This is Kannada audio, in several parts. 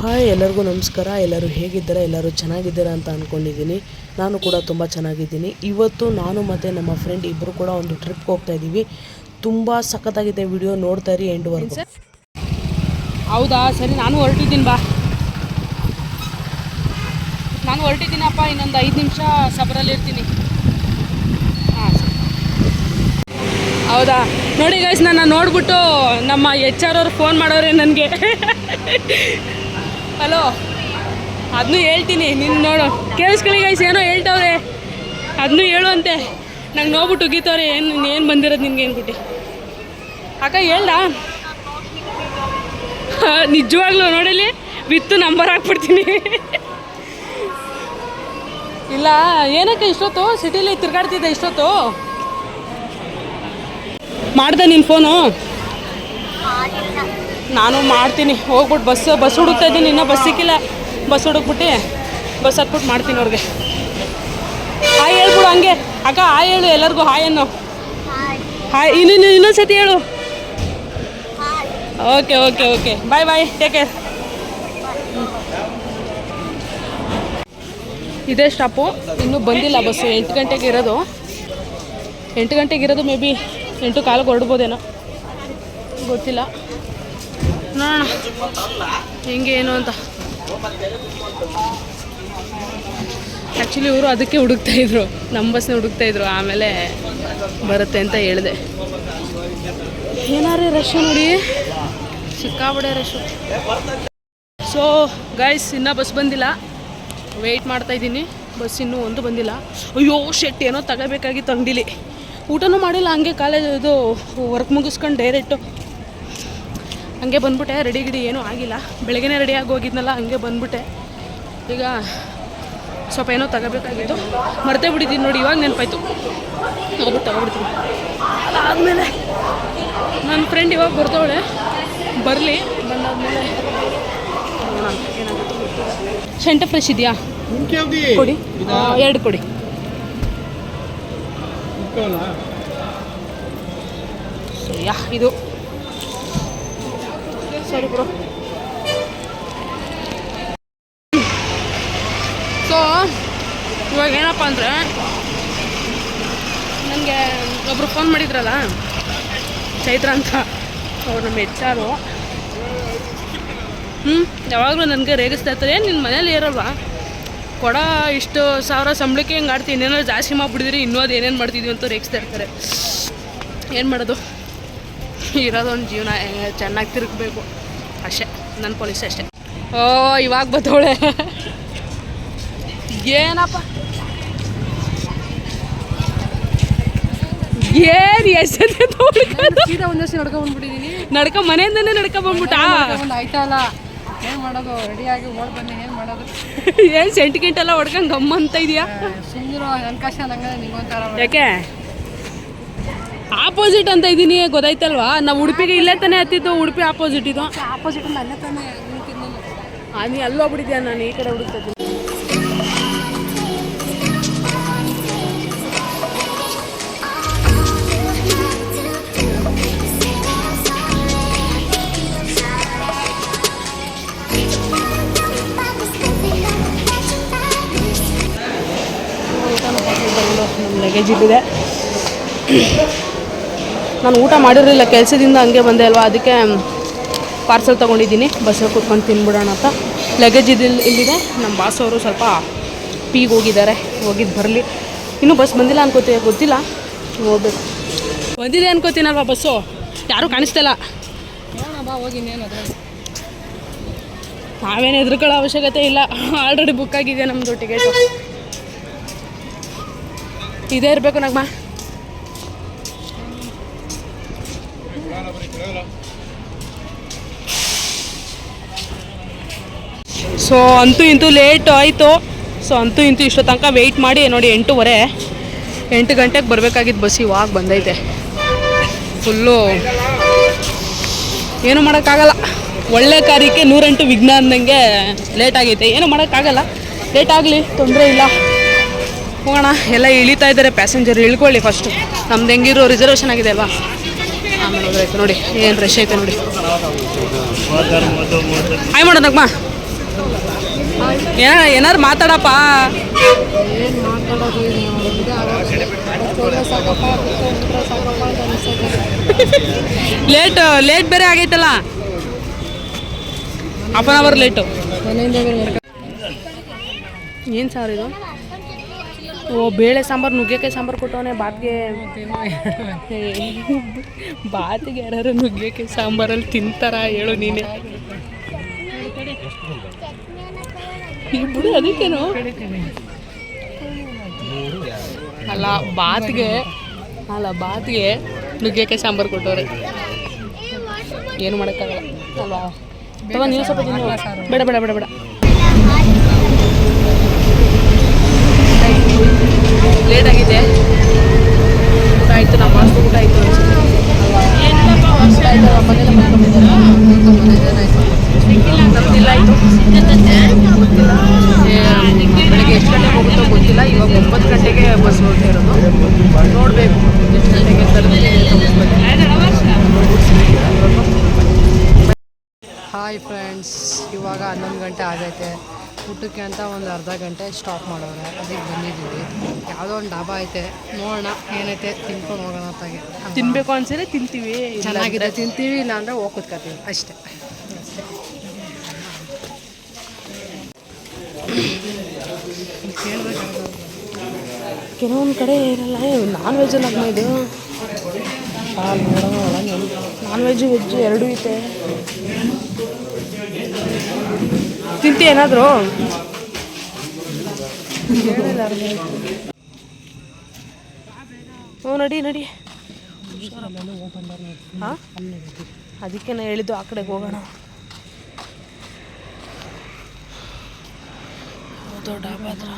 ಹಾಯ್, ಎಲ್ಲರಿಗೂ ನಮಸ್ಕಾರ. ಎಲ್ಲರೂ ಹೇಗಿದ್ದೀರಾ? ಎಲ್ಲರೂ ಚೆನ್ನಾಗಿದ್ದೀರಾ ಅಂತ ಅಂದ್ಕೊಂಡಿದ್ದೀನಿ ನಾನು ಕೂಡ ತುಂಬ ಚೆನ್ನಾಗಿದ್ದೀನಿ. ಇವತ್ತು ನಾನು ಮತ್ತು ನಮ್ಮ ಫ್ರೆಂಡ್ ಇಬ್ಬರು ಕೂಡ ಒಂದು ಟ್ರಿಪ್ಗೆ ಹೋಗ್ತಾ ಇದ್ದೀವಿ ತುಂಬ ಸಖತ್ತಾಗಿದೆ ವಿಡಿಯೋ ನೋಡ್ತಾ ಇರಿ ಎಂಡ್ವರೆಗೂ ಹೌದಾ? ಸರಿ, ನಾನು ಹೊರಟಿದ್ದೀನಿ, ಬಾ. ನಾನು ಹೊರಟಿದ್ದೀನಪ್ಪ, ಇನ್ನೊಂದು ಐದು ನಿಮಿಷ ಸಬರಲ್ಲಿ ಇರ್ತೀನಿ. ಹೌದಾ? ನೋಡಿ ಗೈಸ್ ನನ್ನ ನೋಡ್ಬಿಟ್ಟು ನಮ್ಮ ಎಚ್ ಆರ್ ಅವ್ರು ಫೋನ್ ಮಾಡೋರೆ ನನಗೆ. ಹಲೋ ಅದನ್ನೂ ಹೇಳ್ತೀನಿ ನಿನ್ನ ನೋಡು. ಕೇಳಿಸ್ಕೊಳ್ಳಿ ಗೈಸ್ ಏನೋ ಹೇಳ್ತಾವ್ರೆ. ಅದನ್ನೂ ಹೇಳು ಅಂತೆ ನಂಗೆ ನೋಡ್ಬಿಟ್ಟು ಉಗಿತವ್ರೆ, ಏನು ಏನು ಬಂದಿರೋದು ನಿನ್ಗೆ ಅಂದ್ಬಿಟ್ಟು. ಅಕ್ಕ, ಹೇಳ್ದ? ನಿಜವಾಗ್ಲೂ ನೋಡಲಿ ವಿತ್ತು ನಂಬರ್ ಹಾಕ್ಬಿಡ್ತೀನಿ. ಇಲ್ಲ, ಏನಕ್ಕೆ ಇಷ್ಟೊತ್ತು? ಸಿಟಿಲಿ ತಿರ್ಗಾಡ್ತಿದ್ದೆ ಇಷ್ಟೊತ್ತು. ಮಾಡ್ದೆ ನಿನ್ನ ಫೋನು ನಾನು ಮಾಡ್ತೀನಿ. ಹೋಗ್ಬಿಟ್ಟು ಬಸ್ ಬಸ್ ಹುಡುಕ್ತಾ ಇದ್ದೀನಿ. ಇನ್ನೂ ಬಸ್ ಸಿಕ್ಕಿಲ್ಲ. ಬಸ್ ಹುಡುಕ್ಬಿಟ್ಟು ಬಸ್ ಹತ್ಬಿಟ್ಟು ಮಾಡ್ತೀನಿ ಅವ್ರಿಗೆ. ಹಾಯ್ ಹೇಳ್ಬಿಡು ಹಂಗೆ. ಅಕ್ಕ, ಹಾಯ್ ಹೇಳು ಎಲ್ಲರಿಗೂ. ಹಾಯ್ ಅನ್ನು. ಹಾಯ್. ಇನ್ನೊಂದು ಇನ್ನೊಂದು ಸತಿ ಹೇಳು. Okay okay okay. Bye bye take care ಇದೇ ಸ್ಟಾಪು ಇನ್ನೂ ಬಂದಿಲ್ಲ ಬಸ್ಸು ಎಂಟು ಗಂಟೆಗೆ ಇರೋದು. ಎಂಟು ಗಂಟೆಗೆ ಇರೋದು ಮೇ ಬಿ. ಎಂಟು ಕಾಲಿಗೆ ಹೊರಡ್ಬೋದೇನೋ. ಗೊತ್ತಿಲ್ಲ. ನೋಡೋಣ. ಹೆಂಗೆ ಅಂತ. ಆ್ಯಕ್ಚುಲಿ ಇವರು ಅದಕ್ಕೆ ಹುಡುಕ್ತಾ ಇದ್ರು. ನಮ್ಮ ಬಸ್ನ ಹುಡುಕ್ತಾ ಇದ್ರು. ಆಮೇಲೆ ಬರುತ್ತೆ ಅಂತ ಹೇಳಿದೆ. ಏನಾರೇ ರಶ್ ನೋಡಿ. ಸಿಕ್ಕಾಬಡೆ ರಶ್ ಸೊ ಗೈಸ್ ಇನ್ನೂ ಬಸ್ ಬಂದಿಲ್ಲ. ವೆಯ್ಟ್ ಮಾಡ್ತಾ ಇದ್ದೀನಿ. ಬಸ್ ಇನ್ನೂ ಒಂದು ಬಂದಿಲ್ಲ. ಅಯ್ಯೋ ಶೆಟ್ ಏನೋ ತಗೋಬೇಕಾಗಿತ್ತು ಅಂಗಡಿಲಿ. ಊಟನೂ ಮಾಡಿಲ್ಲ, ಹಂಗೆ ಕಾಲೇಜ್ ಇದು ವರ್ಕ್ ಮುಗಿಸ್ಕೊಂಡು ಡೈರೆಕ್ಟು ಹಂಗೆ ಬಂದ್ಬಿಟ್ಟೆ ರೆಡಿ ಗಿಡಿ ಏನೂ ಆಗಿಲ್ಲ. ಬೆಳಗ್ಗೆ ರೆಡಿ ಆಗಿ ಹೋಗಿದ್ನಲ್ಲ ಹಂಗೆ ಬಂದ್ಬಿಟ್ಟೆ. ಈಗ ಸ್ವಲ್ಪ ಏನೋ ತಗೋಬೇಕಾಗಿತ್ತು. ಮರ್ತೇ ಬಿಡಿದ್ದೀನಿ ನೋಡಿ ಇವಾಗ ನೆನಪಾಯ್ತು. ಹೋಗ್ಬಿಟ್ಟು ತಗೊಬಿಡ್ತೀನಿ. ಅದಾದಮೇಲೆ ನನ್ನ ಫ್ರೆಂಡ್ ಇವಾಗ ಬರ್ತವಳೆ. ಬರಲಿ. ಬಂದಾದ್ಮೇಲೆ ಶೆಂಟ ಫ್ರೆಶ್ ಇದೆಯಾ? ಕೊಡಿ. ಎರಡು ಕೊಡಿ. ಸರಿಯಾ ಯಾ ಇದು. ಸರಿ ಬ್ರೋ ಸೊ ಇವಾಗ ಏನಪ್ಪ ಅಂದರೆ, ನನಗೆ ಒಬ್ಬರು ಫೋನ್ ಮಾಡಿದ್ರಲ್ಲ, ಚೈತ್ರ ಅಂತ. ಅವ್ರು ನಮ್ಮ ಹೆಚ್ಚಾರು ಹ್ಞೂ ಯಾವಾಗಲೂ ನನಗೆ ರೇಗಿಸ್ತಾ ಇರ್ತಾರೆ. ಏನು ನಿನ್ನ ಮನೇಲಿ ಇರಲ್ವಾ? ಕೊಡ ಇಷ್ಟು ಸಾವಿರ ಸಂಬಳಕ್ಕೆ ಹಿಂಗೆ ಆಡ್ತೀನಿ ಏನಾದ್ರು ಜಾಸ್ತಿ ಮಾಡಿಬಿಡಿದ್ರಿ, ಇನ್ನೂ ಅದು ಏನೇನು ಮಾಡ್ತಿದ್ವಿ ಅಂತ ರೇಗಿಸ್ತಾ ಇರ್ತಾರೆ. ಏನು ಮಾಡೋದು? ಇರೋದೊಂದು ಜೀವನ ಚೆನ್ನಾಗಿ ತಿರುಗಬೇಕು. ಅಷ್ಟೇ ನನ್ನ ಪೊಲೀಸ್ ಅಷ್ಟೇ. ಓ ಇವಾಗ ಬತ್ತವಳೆ. ಏನಪ್ಪ? ಏನು ಎಷ್ಟೇ ಸೀದಾ ಒಂದೇ ಸಲ ನಡ್ಕೊಂಡ್ ಬಂದ್ಬಿಟ್ಟಿದೀನಿ. ನಡ್ಕ ಮನೆಯಿಂದನೇ ನಡ್ಕ ಬಂದ್ಬಿಟ್ಟಾ? ಒಂದು ಆಯ್ತಲ್ಲ. ಏನ್ ಮಾಡೋದು? ರೆಡಿಯಾಗಿ ಓಡ್ ಬನ್ನಿ ಏನ್ ಮಾಡೋದು? ಏನು ಸೆಂಟ್ ಗಿಂಟೆಲ್ಲ ಹೊಡ್ಕೊಂಡು ಗಮ್ಮ ಅಂತ ಇದೆಯಾ ನನ್ನ ಕಷ್ಟ ನಂಗೆ ನಿಂಗೊಂತಾರ ಯಾಕೆ? ಆಪೋಸಿಟ್ ಅಂತ ಇದ್ದೀನಿ ಗೊತ್ತಾಯ್ತಲ್ವಾ? ನಾವು ಉಡುಪಿಗೆ ಇಲ್ಲೇ ತಾನೇ ಹತ್ತಿದ್ದು ಉಡುಪಿ ಆಪೋಸಿಟ್ ಇದು. ಆಪೋಸಿಟ್ ಅಲ್ಲೇ ತಾನೇ ನೀ ಅಲ್ಲಿ ಹೋಗ್ಬಿಟ್ಟಿದ್ಯಾ? ನಾನು ಈ ಕಡೆ ಹುಡುಕ್ತಾ ಇದ್ದೀನಿ. ನಮ್ಮ ಲಗೇಜ್ ಇಲ್ಲಿದೆ. ನಾನು ಊಟ ಮಾಡಿರಲಿಲ್ಲ, ಕೆಲಸದಿಂದ ಹಂಗೆ ಬಂದೆ ಅಲ್ವಾ? ಅದಕ್ಕೆ ಪಾರ್ಸೆಲ್ ತೊಗೊಂಡಿದ್ದೀನಿ. ಬಸ್ಸಲ್ಲಿ ಕೂತ್ಕೊಂಡು ತಿನ್ಬಿಡೋಣ ಅಂತ. ಲಗೇಜ್ ಇದು ಇಲ್ಲಿದೆ. ನಮ್ಮ ಬಾಸ್ ಅವರು ಸ್ವಲ್ಪ ಪೀಗೆ ಹೋಗಿದ್ದಾರೆ. ಹೋಗಿದ್ದು ಬರಲಿ. ಇನ್ನೂ ಬಸ್ ಬಂದಿಲ್ಲ ಅನ್ಕೋತೀವಿ ಗೊತ್ತಿಲ್ಲ. ಹೋಗ್ಬೇಕು. ಬಂದಿದೆ ಅನ್ಕೋತೀನಲ್ವಾ ಬಸ್ಸು? ಯಾರೂ ಕಾಣಿಸ್ತಿಲ್ಲ ನಾವೇನು ಹೆದರ್ಕೊಳ್ಳೋ ಅವಶ್ಯಕತೆ ಇಲ್ಲ. ಆಲ್ರೆಡಿ ಬುಕ್ ಆಗಿದೆ ನಮ್ಮದು ಟಿಕೆಟ್ ಇದೇ ಇರಬೇಕು ನಗ್ಮ. ಸೊ ಅಂತೂ ಇಂತೂ ಲೇಟ್ ಆಯಿತು. ಸೊ ಅಂತೂ ಇಂತೂ ಇಷ್ಟೋ ತನಕ ವೆಯ್ಟ್ ಮಾಡಿ ನೋಡಿ ಎಂಟೂವರೆ. ಎಂಟು ಗಂಟೆಗೆ ಬರಬೇಕಾಗಿದ್ದು ಬಸ್, ಇವಾಗ ಬಂದೈತೆ. ಫುಲ್ಲು ಏನು ಮಾಡೋಕ್ಕಾಗಲ್ಲ. ಒಳ್ಳೆ ಕಾರ್ಯಕ್ಕೆ ನೂರೆಂಟು ವಿಘ್ನ ಅಂದಂಗೆ ಲೇಟ್ ಆಗೈತೆ. ಏನು ಮಾಡೋಕ್ಕಾಗಲ್ಲ. ಲೇಟ್ ಆಗಲಿ, ತೊಂದರೆ ಇಲ್ಲ. ಹೋಗೋಣ. ಎಲ್ಲ ಇಳಿತಾ ಇದ್ದಾರೆ ಪ್ಯಾಸೆಂಜರ್ ಇಳ್ಕೊಳ್ಳಿ ಫಸ್ಟು ನಮ್ದು ಹೆಂಗಿರೋ ರಿಸರ್ವೇಷನ್ ಆಗಿದೆ ಅಲ್ವಾ? ಆಮೇಲೆ ನೋಡಿ ಏನು ರಶ್ ಐತೆ ನೋಡಿ. ಹಾಯ್ ಮಾಡೋದಕ್ಕಮ್ಮ ಏನ ಏನಾರು ಮಾತಾಡಪ್ಪ. ಲೇಟ್ ಲೇಟ್ ಬೇರೆ ಆಗೈತಲ್ಲ. ಹಾಫ್ ಆನ್ ಅವರ್ ಲೇಟು ಏನು ಸಾರ್ ಇದು? ಓ, ಬೇಳೆ ಸಾಂಬಾರು, ನುಗ್ಗೆಕಾಯಿ ಸಾಂಬಾರು ಕೊಟ್ಟವನೆ ಬಾತ್ಗೆ. ಬಾತಿಗೆ ಯಾರು ನುಗ್ಗೆಕಾಯಿ ಸಾಂಬಾರಲ್ಲಿ ತಿಂತಾರ ಹೇಳು ನೀನೆ. ಇಬ್ಬರು ಅದಕ್ಕೇನು? ಅಲ್ಲ, ಬಾತ್ಗೆ ಅಲ್ಲ, ಬಾತ್ಗೆ ನುಗ್ಗೆಕಾಯಿ ಸಾಂಬಾರು ಕೊಟ್ಟವ್ರೆ. ಏನು ಮಾಡೋಕ್ಕಾಗಲ್ಲ. ಅಲ್ವಾ? ಅಥವಾ ನೀವು ಸ್ವಲ್ಪ. ಬೇಡ ಬೇಡ ಬೇಡ ಬೇಡ ಲೇಟ್ ಆಗಿದೆ ಊಟ ಆಯಿತು ನಮ್ಮ ಮಾಸ್ಟರ್ ಊಟ ಆಯಿತು ಮನೇಲಿ ಮಾಡ್ಕೊಂಡಿದ್ದಾರೆ ಮನೆ ಜನ ಆಯ್ತು ನಮ್ದಿಲ್ಲ ಆಯಿತು ಗೊತ್ತಿಲ್ಲ ಏ, ಬೆಳಗ್ಗೆ ಎಷ್ಟು ಗಂಟೆಗೆ ಹೋಗುತ್ತೋ ಗೊತ್ತಿಲ್ಲ ಇವಾಗ ಒಂಬತ್ತು ಗಂಟೆಗೆ ಬಸ್ ಹೋಗ್ತಾ ಇರೋದು ನೋಡಬೇಕು ಎಷ್ಟು ಗಂಟೆಗೆ ತಲುಪ್ತೀವಿ ಅಂತ ಹಾಯ್ ಫ್ರೆಂಡ್ಸ್ ಇವಾಗ ಹನ್ನೊಂದು ಗಂಟೆ ಆಗೈತೆ. ಊಟಕ್ಕೆ ಅಂತ ಒಂದು ಅರ್ಧ ಗಂಟೆ ಸ್ಟಾಪ್ ಮಾಡೋರೆ. ಅದಕ್ಕೆ ಬಂದಿದ್ದೀವಿ. ಯಾವುದೋ ಒಂದು ಡಾಬಾ ಐತೆ. ನೋಡೋಣ ಏನೈತೆ ತಿನ್ಕೊಂಡು ಹೋಗೋಣ ಅಂತಾಗೆ ತಿನ್ಬೇಕು ಅನ್ಸಿದ್ರೆ ತಿಂತೀವಿ. ಚೆನ್ನಾಗಿದೆ. ತಿಂತೀವಿ ಇಲ್ಲಾಂದರೆ ಹೋಗಿ ಕೂತ್ಕೊತೀವಿ ಅಷ್ಟೇ. ಕೆಲವೊಂದು ಕಡೆ ಇರಲ್ಲ ನಾನ್ ವೆಜ್ ಅಲ್ಲ ಇದು. ನಾನ್ ವೆಜ್ ವೆಜ್ ಎರಡೂ ಐತೆ. ತಿಂತಿ ಏನಾದರೂ ಹ್ಞೂ ನಡಿ ನಡಿ. ಅದಕ್ಕೆ ನಾ ಹೇಳಿದ್ದು ಆ ಕಡೆಗೆ ಹೋಗೋಣ. ದೊಡ್ಡ ಹತ್ರ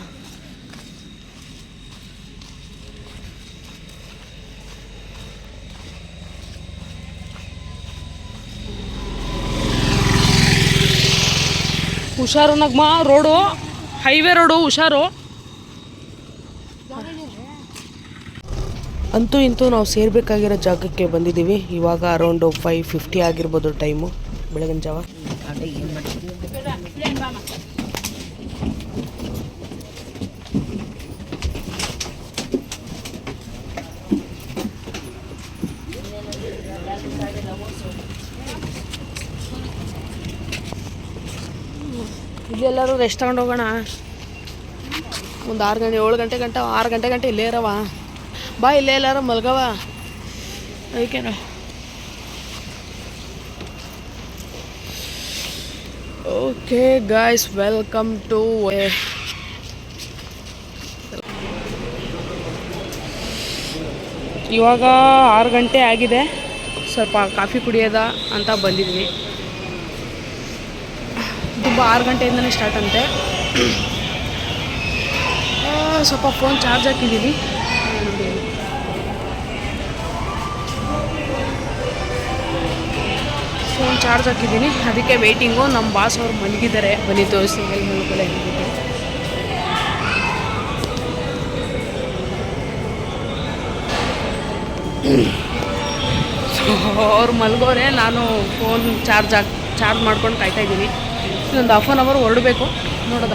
ಹುಷಾರು ನಗ್ಮ ರೋಡು ಹೈವೇ ರೋಡು ಹುಷಾರು. ಅಂತೂ ಇಂತೂ ನಾವು ಸೇರ್ಬೇಕಾಗಿರೋ ಜಾಗಕ್ಕೆ ಬಂದಿದ್ದೀವಿ. ಇವಾಗ ಅರೌಂಡ್ ಫೈವ್ ಫಿಫ್ಟಿ ಆಗಿರ್ಬೋದು ಟೈಮು ಬೆಳಗಿನ ಜಾವ. ಇಲ್ಲೆಲ್ಲರೂ ರೆಸ್ಟ್ ತಗೊಂಡು ಹೋಗೋಣ. ಒಂದು ಆರು ಗಂಟೆ, ಏಳು ಗಂಟೆ ಗಂಟ, ಆರು ಗಂಟೆ ಗಂಟೆ ಇಲ್ಲೇ ಇರವ ಬಾ, ಇಲ್ಲೇ ಎಲ್ಲಾರು ಮಲ್ಗವ ಅದಕ್ಕೇನು. ಓಕೆ ಗಾಯ್ಸ್ ವೆಲ್ಕಮ್ ಟು ಇವಾಗ ಆರು ಗಂಟೆ ಆಗಿದೆ. ಸ್ವಲ್ಪ ಕಾಫಿ ಕುಡಿಯೋದ ಅಂತ ಬಂದಿದ್ವಿ. ತುಂಬ ಆರು ಗಂಟೆಯಿಂದಲೇ ಸ್ಟಾರ್ಟ್ ಅಂತೆ. ಸ್ವಲ್ಪ ಫೋನ್ ಚಾರ್ಜ್ ಹಾಕಿದ್ದೀನಿ ಫೋನ್ ಚಾರ್ಜ್ ಹಾಕಿದ್ದೀನಿ ಅದಕ್ಕೆ ವೆಯ್ಟಿಂಗು ನಮ್ಮ ಬಾಸ್ ಅವ್ರು ಮಲಗಿದ್ದಾರೆ. ಬನ್ನಿ ತೋರಿಸಿ ಮೇಲೆ ಮಲ್ಕೊಳ್ಳಿ ಅವ್ರು ಮಲ್ಗೋರೆ, ನಾನು ಫೋನ್ ಚಾರ್ಜ್ ಹಾಕಿ ಚಾರ್ಜ್ ಮಾಡ್ಕೊಂಡು ಕಾಯ್ತಾ ಇದ್ದೀನಿ. ಇನ್ನೊಂದು ಹಾಫ್ ಆನ್ ಅವರ್ ಹೊರಡಬೇಕು. ನೋಡೋದ?